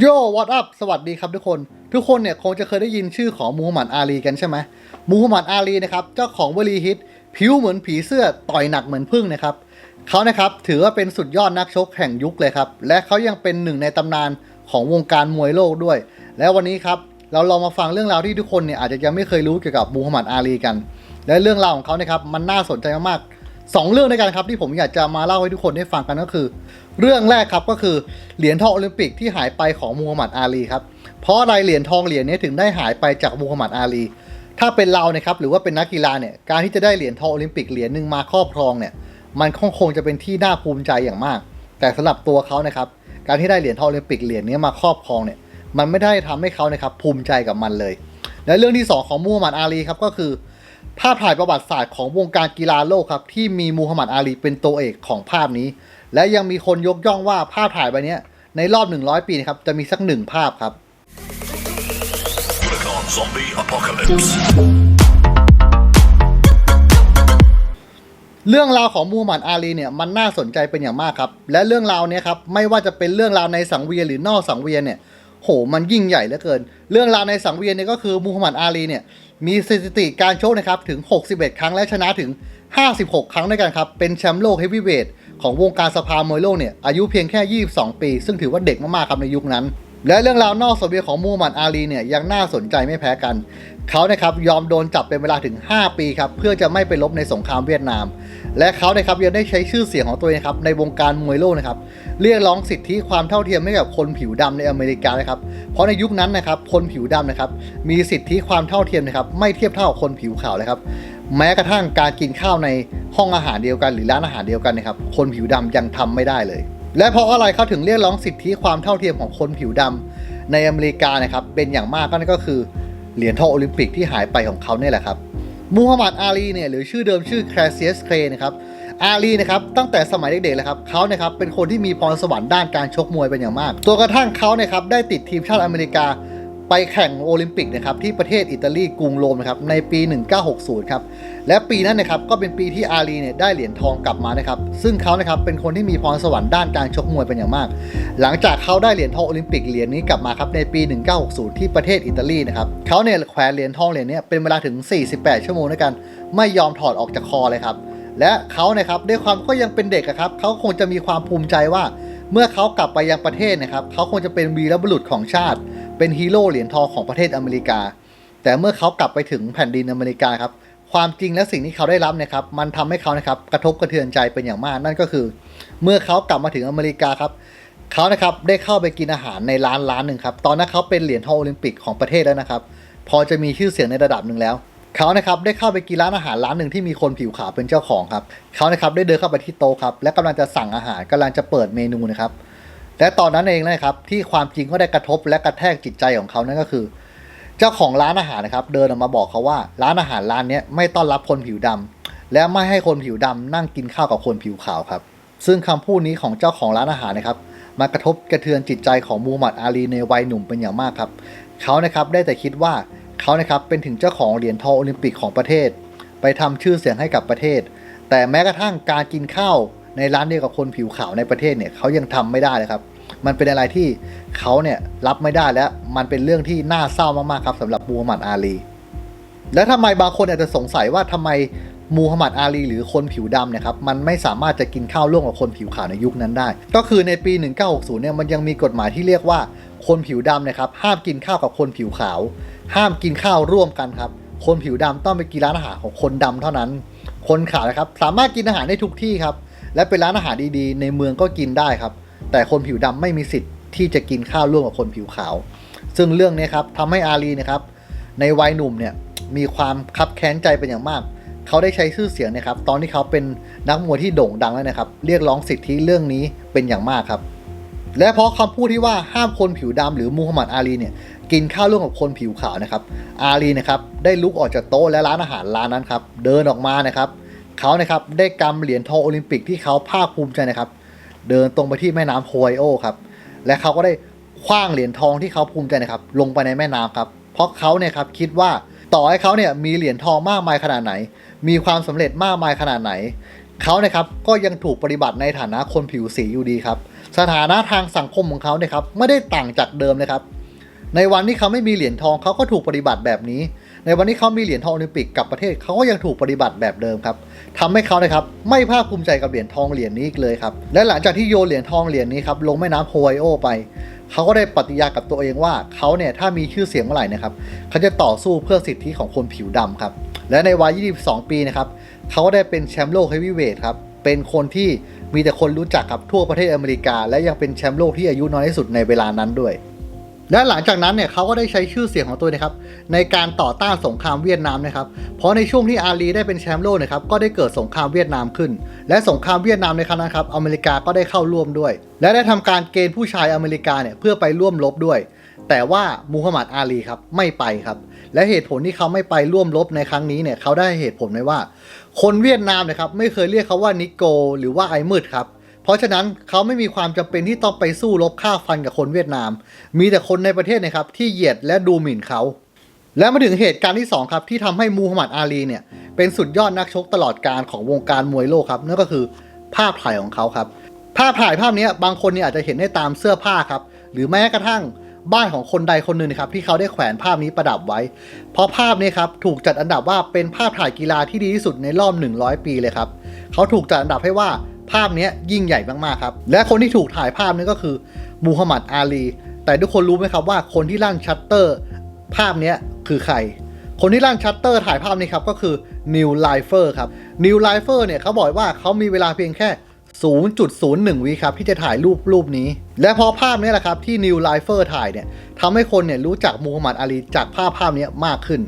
โย่วอตอัพสวัสดีครับทุกคน ทุกคนเนี่ยคงจะเคยได้ยินชื่อของมูฮัมหมัดอาลีกันใช่ไหมมูฮัมหมัดอาลีนะครับเจ้าของวลีฮิต ผิวเหมือนผีเสื้อต่อยหนักเหมือนพึ่งนะครับเขานะครับถือว่าเป็นสุดยอดนักชกแห่งยุคเลยครับ และเขายังเป็นหนึ่งในตำนานของวงการมวยโลกด้วย และวันนี้ครับเราลองมาฟังเรื่องราวที่ทุกคนเนี่ยอาจจะยังไม่เคยรู้เกี่ยวกับมูฮัมหมัดอาลีกัน และเรื่องราวของเขานะครับมันน่าสนใจมากๆ สองเรื่องด้วยกันครับที่ผมอยากจะมาเล่าให้ทุกคนได้ฟังกันก็คือ เรื่องแรกครับก็คือเหรียญทองโอลิมปิกที่หายไปของมูฮัมหมัดอาลีครับเพราะอะไรเหรียญทองเหรียญนี้ถึงได้หายไปจากมูฮัมหมัดอาลีถ้าเป็นเราเนะครับหรือว่าเป็นนักกีฬาเนี่ยการที่จะได้เหรียญทองโอลิมปิกเหรียญหนึ่งมาครอบครองเนี่ยมันคงคงจะเป็นที่น่าภูมิใจอย่างมาก แต่สำหรับตัวเขานะครับการที่ได้เหรียญทองโอลิมปิกเหรียญนี้มาครอบครองเนี่ยมันไม่ได้ทำให้เขานะครับภูมิใจกับมันเลย และเรื่องที่สองของมูฮัมหมัดอาลีครับก็คือ ภาพถ่ายประวัติศาสตร์ของวงการกีฬาโลกครับ ที่มีมูฮัมหมัดอาลีเป็นตัวเอกของภาพนี้ และยังมีคนยกย่องว่าภาพถ่ายใบเนี้ยในรอบ 100 ปีนะครับจะมีสักหนึ่งภาพครับ เรื่องราวของมูฮัมหมัดอาลีเนี่ยมันน่าสนใจเป็นอย่างมากครับ และเรื่องราวเนี้ยครับไม่ว่าจะเป็นเรื่องราวในสังเวียนหรือนอกสังเวียนเนี่ยโหมันยิ่งใหญ่เหลือเกิน เรื่องราวในสังเวียนเนี่ยก็คือมูฮัมหมัดอาลีเนี่ย มีสถิติการโชคนะครับถึง 61 ครั้งและชนะถึง 56 ครั้งด้วยกันครับ เป็นแชมป์โลกเฮฟวีเวทของวงการสภามวยโลกเนี่ยอายุเพียงแค่ 22 ปี ซึ่งถือว่าเด็กมากๆครับในยุคนั้น และเรื่องราวนอกสเวียของมูฮัมหมัดอาลีเนี่ยยังน่าสนใจไม่แพ้กัน เขานะครับยอมโดนจับเป็นเวลาถึง 5 ปีครับเพื่อจะไม่ไปลบในสงครามเวียดนาม และเขานะครับยังได้ใช้ชื่อเสียงของตัวเองครับในวงการมวยโลกนะครับเรียกร้องสิทธิความเท่าเทียมให้กับคนผิวดำในอเมริกานะครับเพราะในยุคนั้นนะครับคนผิวดำนะครับมีสิทธิความเท่าเทียมนะครับไม่เทียบเท่าคนผิวขาวเลยครับแม้กระทั่งการกินข้าวในห้องอาหารเดียวกัน หรือร้านอาหารเดียวกันนะครับคนผิวดำยังทำไม่ได้เลย และเพราะอะไรเขาถึงเรียกร้องสิทธิความเท่าเทียมของคนผิวดำในอเมริกานะครับเป็นอย่างมากก็นั่นก็คือเหรียญทองโอลิมปิกที่หายไปของเขาเนี่ยแหละครับมูฮัมหมัดอาลีเนี่ยหรือชื่อเดิมชื่อแคลเซียสเครนะครับอาลีนะครับตั้งแต่สมัยเด็กๆเลยครับเขานะครับเป็นคนที่มีพรสวรรค์ด้านการชกมวยเป็นอย่างมาก ตัวกระทั่งเขานะครับได้ติดทีมชาติอเมริกา ไปแข่งโอลิมปิกนะครับที่ประเทศอิตาลีกรุงโรมนะครับในปี 1960 ครับ และปีนั้นนะครับก็เป็นปีที่อาลีเนี่ยได้เหรียญทองกลับมานะครับ ซึ่งเขานะครับเป็นคนที่มีพรสวรรค์ด้านการชกมวยเป็นอย่างมาก หลังจากเขาได้เหรียญทองโอลิมปิกเหรียญนี้กลับมาครับในปี 1960 ที่ประเทศอิตาลีนะครับเขาเนี่ยแขวนเหรียญทองเหรียญนี้เป็นเวลาถึง 48 ชั่วโมงด้วยกัน ไม่ยอมถอดออกจากคอเลยครับและเขานะครับด้วยความก็ยังเป็นเด็กอะครับเขาคงจะมีความภูมิใจว่า เมื่อเขากลับไปยังประเทศนะครับเขาคงจะเป็นวีรบุรุษของชาติ เป็นฮีโร่เหรียญทองของประเทศอเมริกา แต่เมื่อเขากลับไปถึงแผ่นดินอเมริกาครับ ความจริงและสิ่งที่เขาได้รับเนะครับ มันทำให้เขานะครับกระทบกระเทือนใจเป็นอย่างมาก นั่นก็คือ เมื่อเขากลับมาถึงอเมริกาครับเขานะครับได้เข้าไปกินอาหารในร้านร้านหนึ่งครับ ตอนนั้นเขาเป็นเหรียญทองโอลิมปิกของประเทศแล้วนะครับ พอจะมีชื่อเสียงในระดับหนึ่งแล้วเขานะครับได้เข้าไปกินร้านอาหารร้านหนึ่งที่มีคนผิวขาวเป็นเจ้าของครับเขานะครับได้เดินเข้าไปที่โต๊ะครับและกำลังจะสั่งอาหารกำลังจะเปิดเมนูนะครับ และตอนนั้นเองนะครับ ที่ความจริงก็ได้กระทบและกระแทกจิตใจของเขานั่นก็คือ เจ้าของร้านอาหารนะครับ เดินออกมาบอกเขาว่า ร้านอาหารร้านนี้ไม่ต้อนรับคนผิวดำและไม่ให้คนผิวดำนั่งกินข้าวกับคนผิวขาวครับ ซึ่งคำพูดนี้ของเจ้าของร้านอาหารนะครับมากระทบกระเทือนจิตใจของมูฮัมหมัดอาลีในวัยหนุ่มเป็นอย่างมากครับ เขานะครับได้แต่คิดว่าเขานะครับเป็นถึงเจ้าของเหรียญทองโอลิมปิกของประเทศ ไปทำชื่อเสียงให้กับประเทศ แต่แม้กระทั่งการกินข้าว ในร้านเดียวกับคนผิวขาวในประเทศเนี่ยเขายังทำไม่ได้เลยครับ มันเป็นอะไรที่เขาเนี่ยรับไม่ได้และมันเป็นเรื่องที่น่าเศร้ามากๆครับสำหรับมูฮัมหมัดอาลี และทำไมบางคนอาจจะสงสัยว่าทำไมมูฮัมหมัดอาลีหรือคนผิวดำเนี่ยครับมันไม่สามารถจะกินข้าวร่วมกับคนผิวขาวในยุคนั้นได้ ก็คือในปี 1960 เนี่ยมันยังมีกฎหมายที่เรียกว่าคนผิวดำนะครับห้ามกินข้าวกับคนผิวขาว ห้ามกินข้าวร่วมกันครับ คนผิวดำต้องไปกินร้านอาหารของคนดำเท่านั้น คนขาวนะครับสามารถกินอาหารได้ทุกที่ครับ และเป็นร้านอาหารดีๆ ในเมืองก็กินได้ครับ แต่คนผิวดำไม่มีสิทธิ์ที่จะกินข้าวร่วมกับคนผิวขาว ซึ่งเรื่องนี้ครับทำให้อาลีนะครับ ในวัยหนุ่มเนี่ยมีความคับแค้นใจเป็นอย่างมาก เขาได้ใช้ชื่อเสียงนะครับ ตอนที่เขาเป็นนักมวยที่โด่งดังแล้วนะครับ เรียกร้องสิทธิเรื่องนี้เป็นอย่างมากครับ และเพราะคำพูดที่ว่าห้ามคนผิวดำหรือมูฮัมหมัดอาลีเนี่ยกินข้าวร่วมกับคนผิวขาวนะครับ อาลีนะครับได้ลุกออกจากโต๊ะและร้านอาหารร้านนั้นครับ เดินออกมานะครับ เขานะครับได้กำเหรียญทองโอลิมปิกที่เขาภาคภูมิใจนะครับ เดินตรงไปที่แม่น้ำโฮไอโอครับและเขาก็ได้คว้างเหรียญทองที่เขาภูมิใจนะครับ ลงไปในแม่น้ำครับ เพราะเขาเนี่ยครับคิดว่าต่อให้เขาเนี่ยมีเหรียญทองมากมายขนาดไหน มีความสำเร็จมากมายขนาดไหนเขาเนะครับก็ยังถูกปฏิบัติในฐานะคนผิวสีอยู่ดีครับสถานะทางสังคมของเขาเนี่ยครับไม่ได้ต่างจากเดิมเลยครับ ในวันที่เขาไม่มีเหรียญทองเขาก็ถูกปฏิบัติแบบนี้ ในวันที่เขามีเหรียญทองโอลิมปิกกับประเทศเขาก็ยังถูกปฏิบัติแบบเดิมครับทำให้เขานะครับไม่ภาคภูมิใจกับเหรียญทองเหรียญนี้อีกเลยครับและหลังจากที่โยนเหรียญทองเหรียญนี้ครับลงแม่น้ำโฮไวโอไปเขาก็ได้ปฏิญาณกับตัวเองว่าเขาเนี่ยถ้ามีชื่อเสียงเมื่อไหร่นะครับเขาจะต่อสู้เพื่อสิทธิของคนผิวดำครับและในวัย 22 ปีนะครับเขาก็ได้เป็นแชมป์โลกเฮฟวีเวทครับเป็นคนที่มีแต่คนรู้จักครับทั่วประเทศอเมริกา และยังเป็นแชมป์โลกที่อายุน้อยที่สุดในเวลานั้นด้วย และหลังจากนั้นเนี่ยเขาก็ได้ใช้ชื่อเสียงของตัวนะครับในการต่อต้านสงครามเวียดนามนะครับเพราะในช่วงที่อาลีได้เป็นแชมป์โลกนะครับก็ได้เกิดสงครามเวียดนามขึ้น และสงครามเวียดนามในครั้งนั้นครับอเมริกาก็ได้เข้าร่วมด้วย และได้ทำการเกณฑ์ผู้ชายอเมริกาเนี่ยเพื่อไปร่วมรบด้วย แต่ว่ามูฮัมหมัดอาลีครับไม่ไปครับและเหตุผลที่เขาไม่ไปร่วมรบในครั้งนี้เนี่ยเขาได้เหตุผลไว้ว่า คนเวียดนามนะครับไม่เคยเรียกเขาว่านิโก หรือว่าไอมืดครับ เพราะฉะนั้นเขาไม่มีความจำเป็นที่ต้องไปสู้รบฆ่าฟันกับคนเวียดนาม มีแต่คนในประเทศนะครับที่เหยียดและดูหมิ่นเขาและมาถึงเหตุการณ์ที่ 2 ครับ ที่ทำให้มูฮัมหมัดอาลีเนี่ย เป็นสุดยอดนักชกตลอดการของวงการมวยโลกครับ นั่นก็คือภาพถ่ายของเขาครับ ภาพถ่ายภาพนี้บางคนเนี่ยอาจจะเห็นได้ตามเสื้อผ้าครับ หรือแม้กระทั่งบ้านของคนใดคนหนึ่งนะครับที่เขาได้แขวนภาพนี้ประดับไว้ เพราะภาพนี้ครับถูกจัดอันดับว่าเป็นภาพถ่ายกีฬาที่ดีที่สุดในรอบ 100 ปีเลยครับเขาถูกจัดอันดับให้ว่า ภาพนี้ยิ่งใหญ่มากๆครับ และคนที่ถูกถ่ายภาพนี้ก็คือมูฮัมหมัดอาลี แต่ทุกคนรู้ไหมครับว่าคนที่ลั่นชัตเตอร์ ภาพนี้คือใคร คนที่ลั่นชัตเตอร์ถ่ายภาพนี้ครับก็คือนิวไลเฟอร์ครับนิวไลเฟอร์เนี่ยเขาบอกว่าเขามีเวลาเพียงแค่ 0.01 วิครับที่จะถ่ายรูปรูปนี้ และเพราะภาพนี้แหละครับที่นิวไลเฟอร์ถ่ายเนี่ยทำให้คนเนี่ยรู้จักมูฮัมหมัดอาลีจากภาพภาพนี้มากขึ้น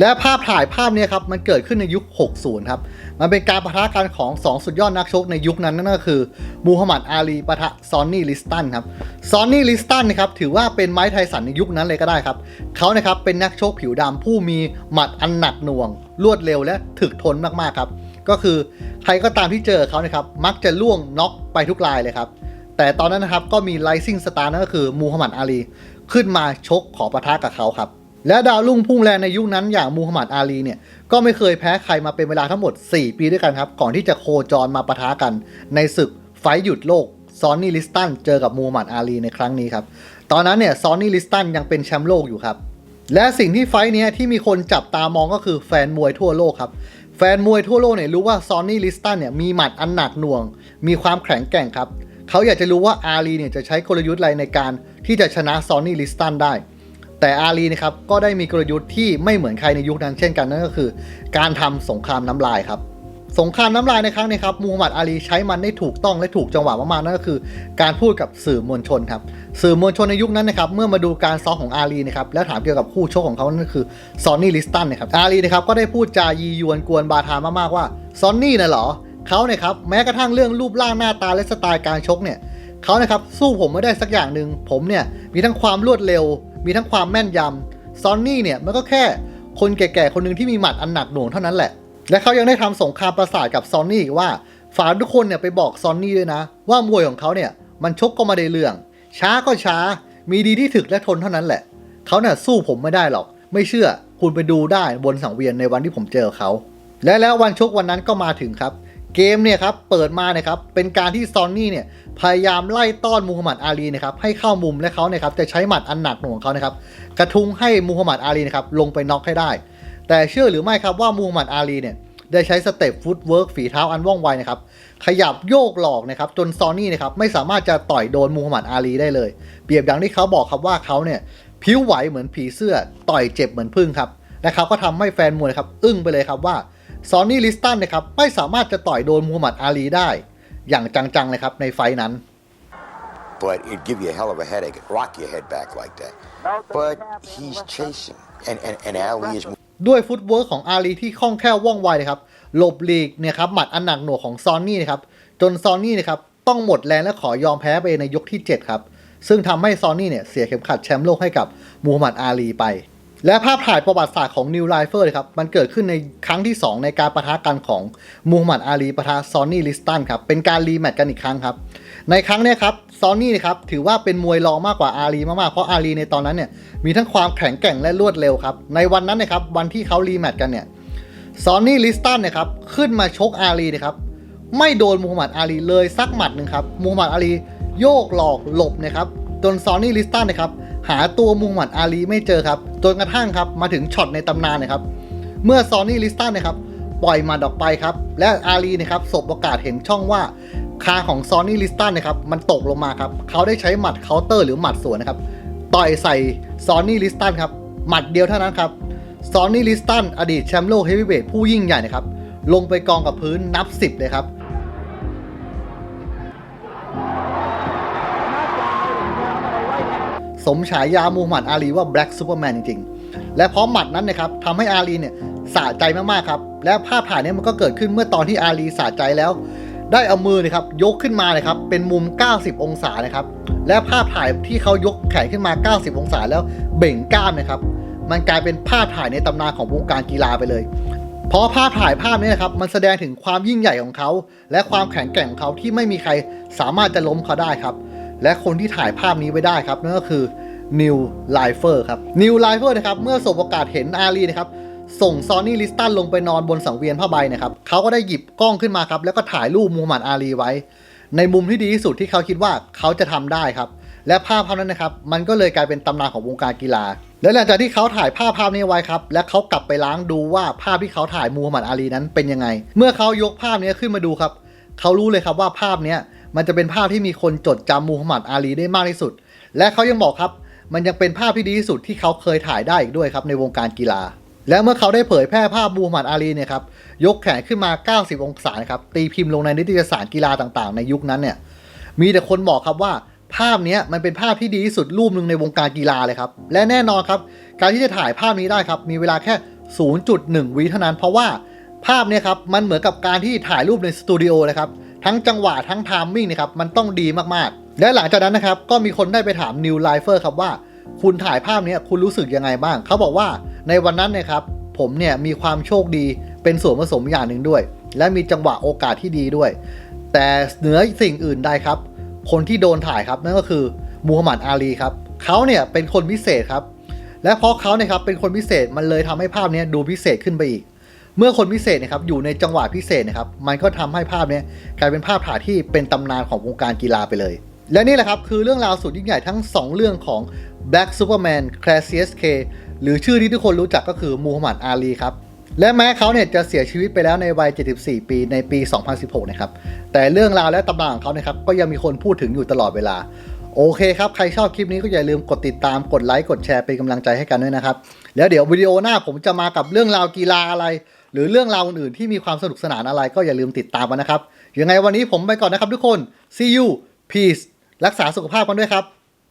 และภาพถ่ายภาพนี้ครับมันเกิดขึ้นในยุค 60 ครับ มันเป็นการประทะกันของ 2 สุดยอดนักชกในยุคนั้นนั่นก็คือมูฮัมหมัดอาลีปะทะซอนนี่ลิสตันครับซอนนี่ลิสตันนะครับถือว่าเป็นไม้ไทสันในยุคนั้นเลยก็ได้ครับเขานะครับเป็นนักชกผิวดำผู้มีหมัดอันหนักหน่วง รวดเร็วและถึกทนมากๆครับก็คือใครก็ตามที่เจอเขานะครับมักจะล่วงน็อกไปทุกรายเลยครับแต่ตอนนั้นนะครับก็มีไลซิ่งสตาร์นั่นก็คือมูฮัมหมัดอาลีขึ้นมาชกขอปะทะกับเขาครับ และดาวรุ่งพุ่งแรงในยุคนั้นอย่างมูฮัมหมัดอาลีเนี่ยก็ไม่เคยแพ้ใครมาเป็นเวลาทั้งหมด 4 ปีด้วยกันครับ ก่อนที่จะโคจรมาปะทะกัน ในศึกไฟหยุดโลกซอนนี่ลิสตันเจอกับมูฮัมหมัดอาลีในครั้งนี้ครับ ตอนนั้นเนี่ยซอนนี่ลิสตันยังเป็นแชมป์โลกอยู่ครับ และสิ่งที่ไฟนี้ที่มีคนจับตามองก็คือแฟนมวยทั่วโลกครับแฟนมวยทั่วโลกเนี่ยรู้ว่าซอนนี่ลิสตันเนี่ยมีหมัดอันหนักหน่วง มีความแข็งแกร่งครับเขาอยากจะรู้ว่าอาลีเนี่ยจะใช้กลยุทธ์อะไรในการที่จะชนะซอนนี่ลิสตันได้ แต่อาลีนะครับก็ได้มีกลยุทธ์ที่ไม่เหมือนใครในยุคนั้นเช่นกันนั่นก็คือ การทำสงครามน้ำลายครับสงครามน้ำลายในครั้งนี้ครับมูฮัมหมัดอาลีใช้มันได้ถูกต้องและถูกจังหวะมากๆนั่นก็คือ การพูดกับสื่อมวลชนครับสื่อมวลชนในยุคนั้นนะครับเมื่อมาดูการซ้อมของอาลีนะครับแล้วถามเกี่ยวกับคู่ชกของเขานั่นก็คือซอนนี่ลิสตันนะครับอาลีนะครับก็ได้พูดจายียวนกวนบาทามากๆว่าซอนนี่น่ะเหรอเขาเนี่ยครับแม้กระทั่งเรื่องรูปร่างหน้าตาและสไตล์การชกเนี่ยเขานะครับสู้ผมไม่ได้สักอย่างหนึ่งผมเนี่ยมีทั้งความรวดเร็ว มีทั้งความแม่นยำซอนนี่เนี่ยมันก็แค่คนแก่ๆ คนหนึ่งที่มีหมัดอันหนักหน่วงเท่านั้นแหละ และเขายังได้ทำสงครามประสาทกับซอนนี่อีกว่าฝากทุกคนเนี่ยไปบอกซอนนี่ด้วยนะ ว่ามวยของเขาเนี่ยมันชกก็มาได้เรื่อง ช้าก็ช้า มีดีที่ถึกและทนเท่านั้นแหละ เขาเนี่ยสู้ผมไม่ได้หรอก ไม่เชื่อคุณไปดูได้บนสังเวียนในวันที่ผมเจอเขา และแล้ววันชกวันนั้นก็มาถึงครับ เกมเนี่ยครับเปิดมาเนี่ยครับเป็นการที่ซอนนี่เนี่ยพยายามไล่ต้อนมูฮัมหมัดอาลีนะครับให้เข้ามุมและเขาเนี่ยครับจะใช้หมัดอันหนักหน่วงของเขานะครับกระทุ้งให้มูฮัมหมัดอาลีนะครับลงไปน็อกให้ได้ แต่เชื่อหรือไม่ครับว่ามูฮัมหมัดอาลีเนี่ยได้ใช้สเต็ปฟุตเวิร์กฝีเท้าอันว่องไวนะครับขยับโยกหลอกนะครับจนซอนนี่นะครับไม่สามารถจะต่อยโดนมูฮัมหมัดอาลีได้เลย เปรียบอย่างที่เขาบอกครับว่าเขาเนี่ยผิวไหวเหมือนผีเสื้อต่อยเจ็บเหมือนพึ่งครับและเขาก็ทำให้แฟนมวยครับอึ้งไปเลยครับว่า ซอนนี่ลิสตันนะครับไม่สามารถจะต่อยโดนมูฮัมหมัดอาลีได้ อย่างจังๆเลยครับในไฟท์นั้น but it'd give you a hell of a headache. It'd rock your head back like that. But he's chasing, and, and, and Ali is ด้วยฟุตเวิร์กของอาลีที่คล่องแคล่วว่องไวนะครับหลบหลีกเนี่ยครับหมัดอันหนักหน่วงของซอนนี่นะครับจนซอนนี่นะครับต้องหมดแรงและขอยอมแพ้ไปในยกที่ 7 ครับ ซึ่งทำให้ซอนนี่เนี่ยเสียเข็มขัดแชมป์โลกให้กับมูฮัมหมัดอาลีไป และภาพถ่ายประวัติศาสตร์ของนิวไลเฟอร์ครับ มันเกิดขึ้นในครั้งที่ 2 ในการประทะกันของมูฮัมหมัดอาลีปะทะซอนนี่ลิสตันครับ เป็นการรีแมตช์กันอีกครั้งครับ ในครั้งนี้ครับซอนนี่นะครับถือว่าเป็นมวยรองมากกว่าอาลีมากๆ เพราะอาลีในตอนนั้นเนี่ยมีทั้งความแข็งแกร่งและรวดเร็วครับ ในวันนั้นนะครับวันที่เขารีแมตช์กันเนี่ยซอนนี่ลิสตันนะครับขึ้นมาชกอาลีนะครับไม่โดนมูฮัมหมัดอาลีเลยสักหมัดหนึ่งครับมูฮัมหมัดอาลีโยกหลอกหลบนะครับจนซอนนี่ลิสตันนะครับ หาตัวมูฮัมหมัดอาลีไม่เจอครับจนกระทั่งครับมาถึงช็อตในตำนานนะครับ เมื่อซอนนี่ลิสตันนะครับปล่อยมัดออกไปครับ และอาลีนะครับสบโอกาสเห็นช่องว่าคาของซอนนี่ลิสตันนะครับมันตกลงมาครับเขาได้ใช้หมัดเคาน์เตอร์หรือหมัดสวนนะครับต่อยใส่ซอนนี่ลิสตันครับหมัดเดียวเท่านั้นครับซอนนี่ลิสตันอดีตแชมป์โลกเฮฟวีเวทผู้ยิ่งใหญ่นะครับลงไปกองกับพื้นนับ 10 เลยครับ สมฉายามูฮัมหมัดอาลีว่า Black Superman จริงๆ และเพราะหมัดนั้นนะครับทำให้อาลีเนี่ยสะใจมากๆครับ และภาพถ่ายนี้มันก็เกิดขึ้นเมื่อตอนที่อาลีสะใจแล้ว ได้เอามือนะครับยกขึ้นมาเลยครับเป็นมุม 90 องศานะครับ และภาพถ่ายที่เขายกแขนขึ้นมา 90 องศาแล้วเบ่งกล้ามนะครับ มันกลายเป็นภาพถ่ายในตำนานของวงการกีฬาไปเลยเพราะภาพถ่ายภาพนี้นะครับมันแสดงถึงความยิ่งใหญ่ของเขา และความแข็งแกร่งของเขาที่ไม่มีใครสามารถจะล้มเขาได้ครับ และคนที่ถ่ายภาพนี้ไว้ได้ครับนั่นก็คือนิวไลเฟอร์ครับนิวไลเฟอร์นะครับเมื่อสบโอกาสเห็นอารีนะครับส่งซอนนี่ลิสตันลงไปนอนบนสังเวียนผ้าใบนะครับเขาก็ได้หยิบกล้องขึ้นมาครับแล้วก็ถ่ายรูปมูฮัมหมัดอาลีไว้ ในมุมที่ดีที่สุดที่เขาคิดว่าเขาจะทำได้ครับและภาพภาพนั้นนะครับมันก็เลยกลายเป็นตำนานของวงการกีฬา และหลังจากที่เขาถ่ายภาพภาพนี้ไว้ครับ และเขากลับไปล้างดูว่าภาพที่เขาถ่ายมูฮัมหมัดอาลีนั้นเป็นยังไง เมื่อเขายกภาพนี้ขึ้นมาดูครับ เขารู้เลยครับว่าภาพนี้ มันจะเป็นภาพที่มีคนจดจำมูฮัมหมัดอาลีได้มากที่สุด และเขายังบอกครับ มันยังเป็นภาพที่ดีที่สุดที่เขาเคยถ่ายได้อีกด้วยครับในวงการกีฬา และเมื่อเขาได้เผยแพร่ภาพมูฮัมหมัดอาลีเนี่ยครับยกแขนขึ้นมา 90 องศาครับตีพิมพ์ลงในนิตยสารกีฬาต่างๆ ในยุคนั้นเนี่ยมีแต่คนบอกครับว่าภาพนี้มันเป็นภาพที่ดีที่สุดรูปหนึ่งในวงการกีฬาเลยครับ และแน่นอนครับ การที่จะถ่ายภาพนี้ได้ครับ มีเวลาแค่ 0.1 วิเท่านั้น เพราะว่าภาพนี่ยครับ มันเหมือนกับการที่ถ่ายรูปในสตูดิโอเลยครับ ทั้งจังหวะทั้งไทามมิ่งนะครับมันต้องดีมากๆ และหลังจากนั้นนะครับก็มีคนได้ไปถามนิวไลเฟอร์ครับว่า คุณถ่ายภาพนี้คุณรู้สึกยังไงบ้าง เขาบอกว่าในวันนั้นเนะครับผมเนี่ยมีความโชคดีเป็นส่วนผสมอย่างหนึ่งด้วย และมีจังหวะโอกาสที่ดีด้วย แต่เหนือสิ่งอื่นใดครับ คนที่โดนถ่ายครับนั่นก็คือมูฮัมหมัดอาลีครับเขาเนี่ยเป็นคนพิเศษครับและเพราะเขาเนี่ยครับเป็นคนพิเศษมันเลยทำให้ภาพนี้ดูพิเศษขึ้นไปอีก เมื่อคนพิเศษนะครับอยู่ในจังหวะพิเศษนะครับมันก็ทำให้ภาพนี้กลายเป็นภาพถ่ายที่เป็นตำนานของวงการกีฬาไปเลย และนี่แหละครับคือเรื่องราวสุดยิ่งใหญ่ทั้ง 2 เรื่องของ Black Superman c l a s s k หรือชื่อที่ทุกคนรู้จักก็คือมูฮัมหมัดอาลีครับและแม้เขาเนี่ยจะเสียชีวิตไปแล้วในวัย 74 ปีในปี 2016 นะครับ แต่เรื่องราวและตำนานของเขานะครับ ก็ยังมีคนพูดถึงอยู่ตลอดเวลา โอเคครับ ใครชอบคลิปนี้ก็อย่าลืมกดติดตาม กดไลค์ กดแชร์เป็นกำลังใจให้กันด้วยนะครับ แล้วเดี๋ยววิดีโอหน้าผมจะมากับเรื่องราวกีฬาอะไร หรือเรื่องราวอื่นๆที่มีความสนุกสนานอะไรก็อย่าลืมติดตามกันนะครับยังไงวันนี้ผมไปก่อนนะครับทุกคน see you peace รักษาสุขภาพกันด้วยครับ